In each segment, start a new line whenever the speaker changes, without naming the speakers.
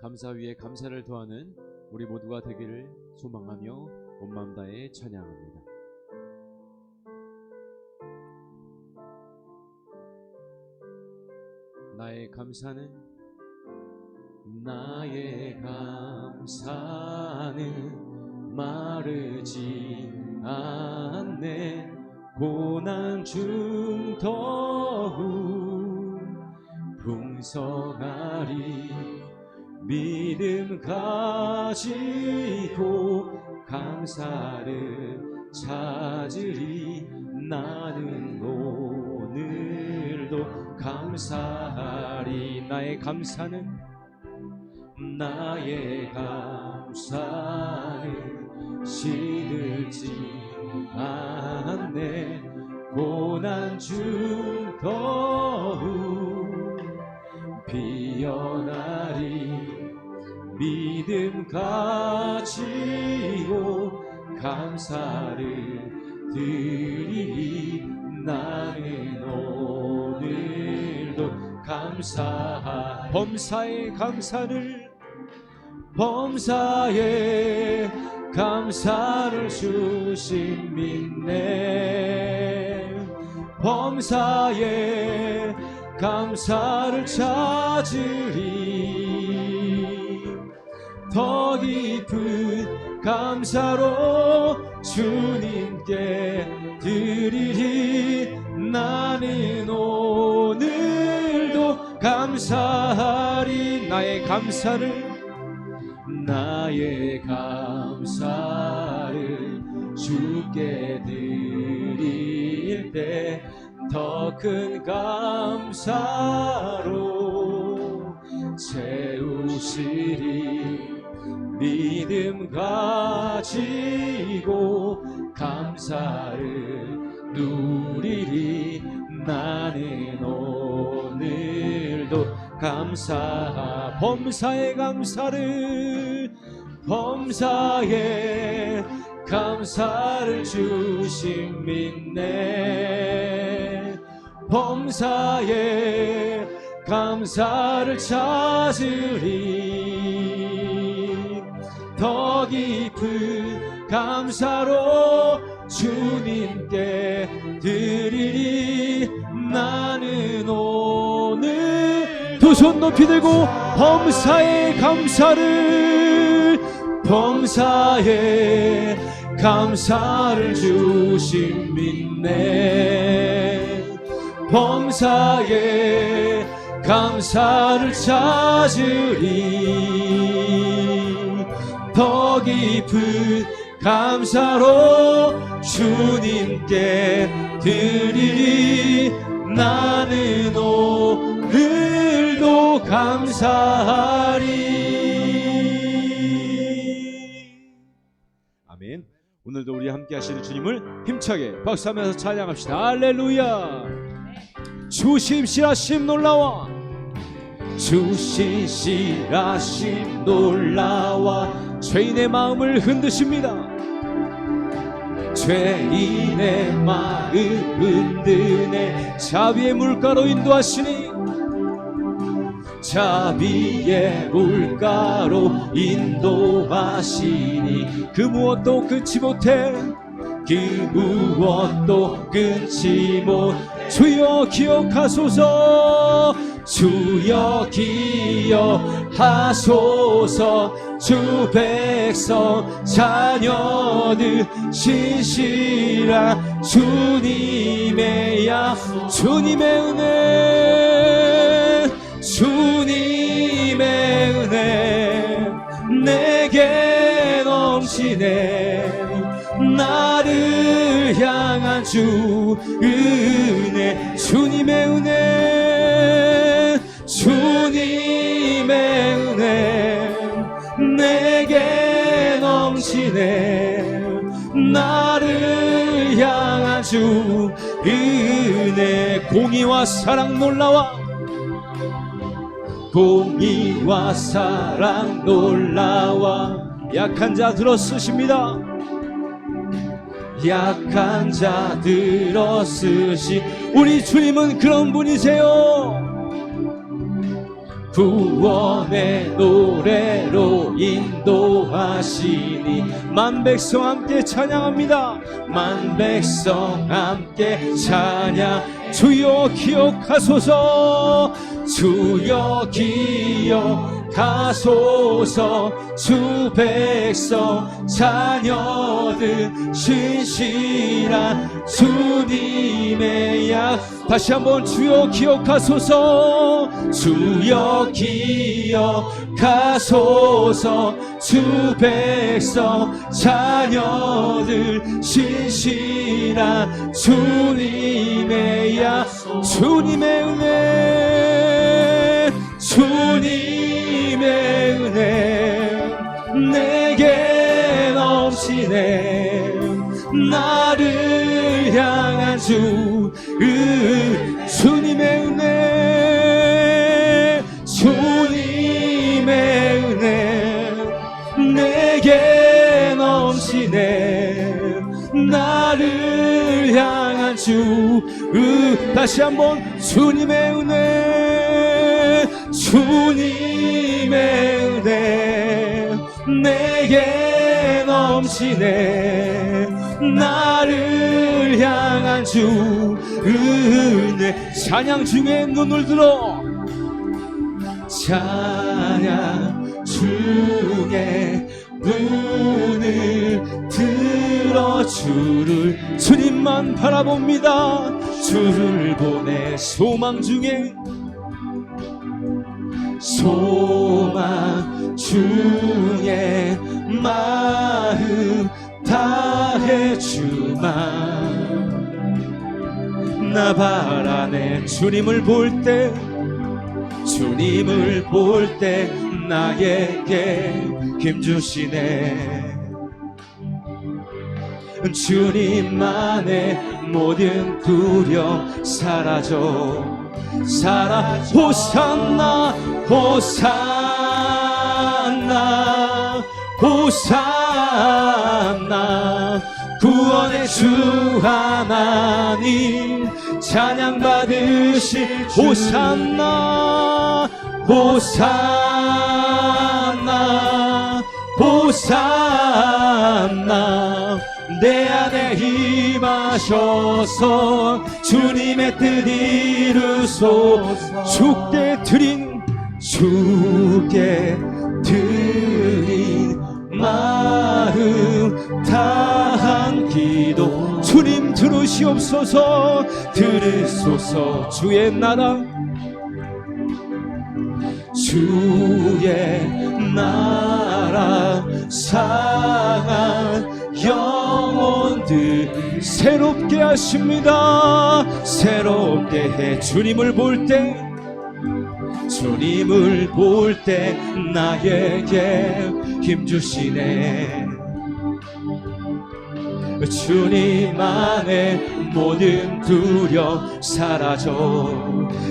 감사 위에 감사를 더하는 우리 모두가 되기를 소망하며 온 마음 다해 찬양합니다. 나의 감사는 나의 감사는 마르지 않네 고난 중 더욱 풍성하리 믿음 가지고 감사를 찾으리. 나는 오늘도 감사하리. 나의 감사는 나의 감사는 시들지 않네. 고난 중더 믿음 가지고 감사를 드리리 나는 오늘도 감사 범사의 감사를 범사에 감사를 주신 믿네. 범사에 감사를 찾으리 더 깊은 감사로 주님께 드리리. 나는 오늘도 감사하리. 나의 감사를 나의 감사를 주께 드릴 때 더 큰 감사로 채우시리 믿음 가지고 감사를 누리리 나는 오늘도 감사 범사의 감사를 범사에 감사를 주신 믿네. 범사에 감사를 찾으리 더 깊은 감사로 주님께 드리리. 나는 오늘 두 손 높이 들고 범사의 감사를 범사에 감사를 주신 믿네. 범사에 감사를 찾으리 더 깊은 감사로 주님께 드리리. 나는 오늘도 감사하리. 아멘. 오늘도 우리 함께 하시는 주님을 힘차게 박수하면서 찬양합시다. 할렐루야. 주심시라심 놀라와 주신시라심 놀라와 죄인의 마음을 흔드십니다. 죄인의 마음 흔드네 자비의 물가로 인도하시니 자비의 물가로 인도하시니 그 무엇도 끊지 못해 그 무엇도 끊지 못 주여 기억하소서 주여 기억하소서 주 백성 자녀들 신실한 주님의 약속 주님의 은혜 주님의 은혜 내게 넘치네 나를 향한 주 은혜 주님의 은혜 넘치네 나를 향한 주 은혜 공의와 사랑 놀라와 공의와 사랑 놀라와 약한 자 들어 쓰십니다. 약한 자 들어 쓰시. 우리 주님은 그런 분이세요 구원의 노래로 인도하시니 만 백성 함께 찬양합니다. 만 백성 함께 찬양. 주여 기억하소서. 주여 기억 하소서 주 백성 자녀들 신실한 주님의 약. 다시 한번 주여 기억하소서 주여 기억하소서 주 백성 자녀들 신실한 주님의 약. 주님의 은혜 넘치네. 나를 향한 주 은, 주님의 은혜 주님의 은혜 내게 넘치네. 나를 향한 주 은, 다시 한번 주님의 은혜 주님의 은혜 내게 넘치네. 나를 향한 주 은혜. 찬양 중에 눈을 들어. 찬양 중에 눈을 들어 주를 주님만 바라봅니다. 주를 보내 소망 중에. 소망 중에 마음 다해 주만 나 바라네 주님을 볼 때 주님을 볼 때 나에게 힘 주시네. 주님만의 모든 두려움 사라져. 사라 호산나 호산 나 호산나 구원의 주 하나님 찬양 받으실 호산나 호산나 호산나 내 안에 임하셔서 주님의 뜻 이루소서. 주께 드린 주께 마음 다한 기도 주님 들으시옵소서. 들으소서 주의 나라. 주의 나라 상한 영혼들 새롭게 하십니다. 새롭게 해 주님을 볼때 주님을 볼 때 나에게 힘 주시네 주님 안에 모든 두려움 사라져.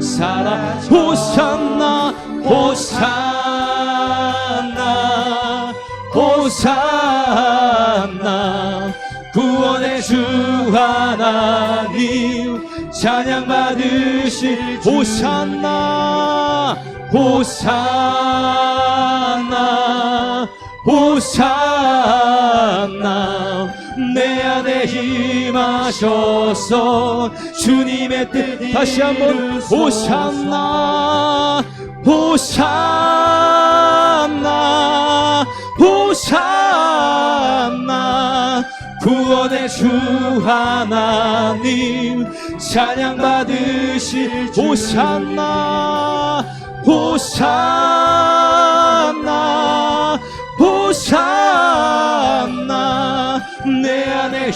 사라 호산나 호산나 호산나. 구원의 주 하나님 찬양 받으실 호산나 호산나 호산나 내 안에 임하셔서 주님의 뜻 다시 한번 호산나 호산나 호산나. 구원의 주 하나님 찬양 받으실 호산나 호산나 호산나 내 안에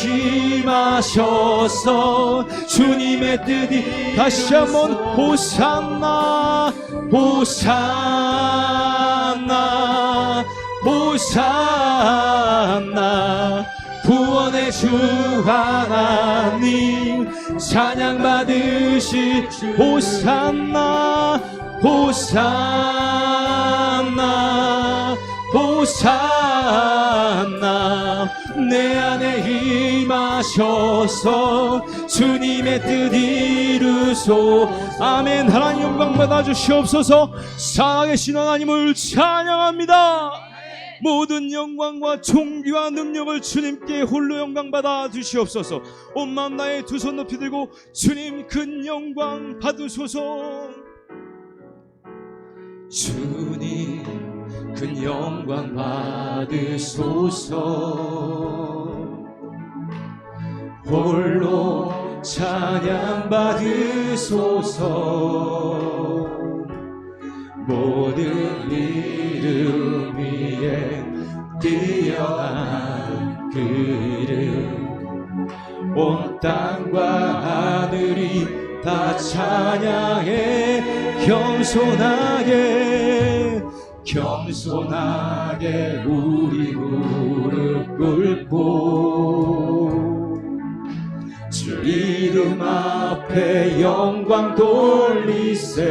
임하셔서 주님의 뜻이 다시 한번 호산나 호산나 호산나. 구원의 주 하나님 찬양 받으실 호산나 호산나 호산나 내 안에 임하셔서 주님의 뜻 이루소. 아멘. 하나님 영광 받아 주시옵소서. 살아계신 하나님을 찬양합니다. 모든 영광과 존귀와 능력을 주님께 홀로 영광 받아 주시옵소서. 온 마음 나의 두 손 높이 들고 주님 큰 영광 받으소서. 주님 큰 영광 받으소서. 홀로 찬양 받으소서. 모든 이름 위에 뛰어난 그 이름. 온 땅과 하늘이 다 찬양해 겸손하게 겸손하게 우리 무릎 꿇고 주 이름 앞에 영광 돌리세.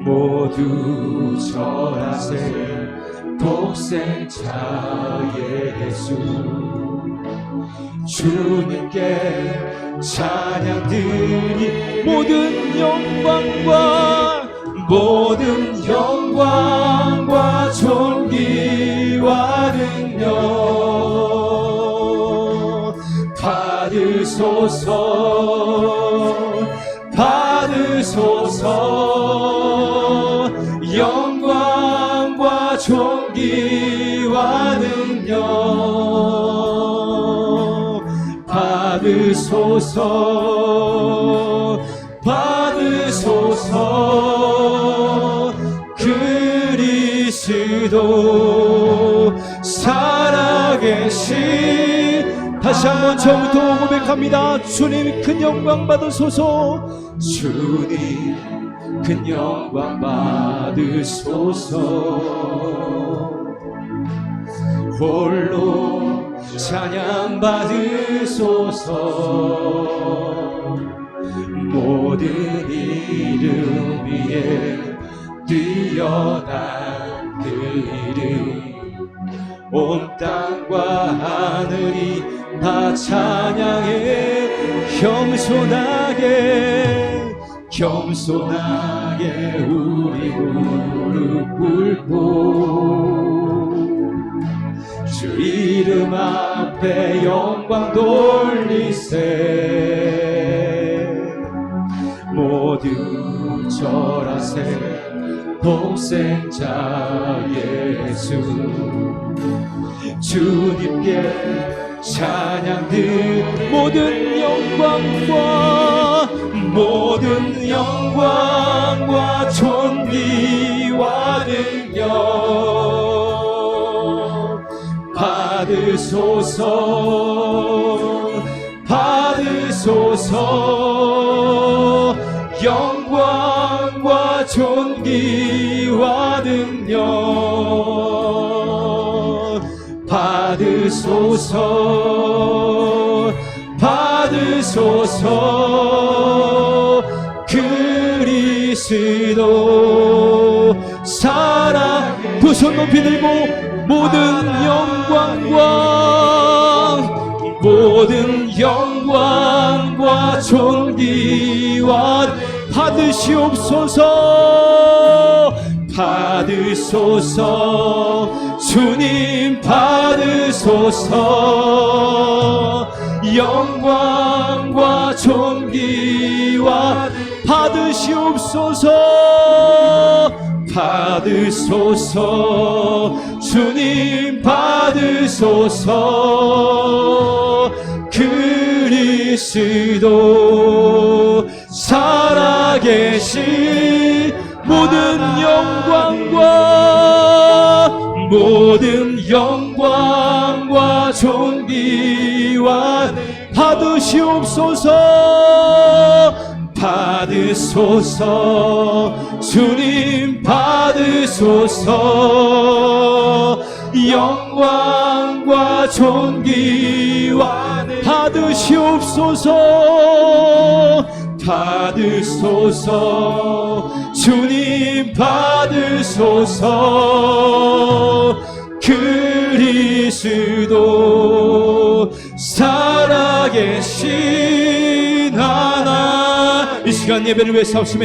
모두 절하세. 독생자 예수. 주님께 찬양 드리 모든 영광과 모든 영광과 존귀와 능력 받으소서 받으소서. 영광과 존귀와 능력 받으소서 받으소서 그리스도 살아계신 다시 한번 처음부터 고백합니다. 주님 큰 영광 받으소서. 주님 큰 영광 받으소서. 홀로 찬양 받으소서. 모든 이름 위에 뛰어난 찬양해 겸손하게 겸손하게 우리 무릎 꿇고 주 이름 앞에 영광 돌리세. 모두 절하세 독생자 예수 주님께 찬양 드 모든 영광과 모든 영광과 존귀와 능력 받으소서 받으소서. 영광과 존귀와 능력 받으소서. 받으소서. 그리스도. 살아 두손 높이 들고 모든 영광과 모든 영광과 존귀와 받으시옵소서 받으소서. 주님 받으소서. 영광과 존귀와 받으시옵소서. 받으소서. 주님 받으소서. 그리스도 살아계신 모든 모든 영광과 존귀와 받으시옵소서. 받으소서. 주님 받으소서. 영광과 존귀와 받으시옵소서. 받으소서. 주님 받으소서 그리스도 살아계신 하나 이 시간 예배를 위해 사옵심에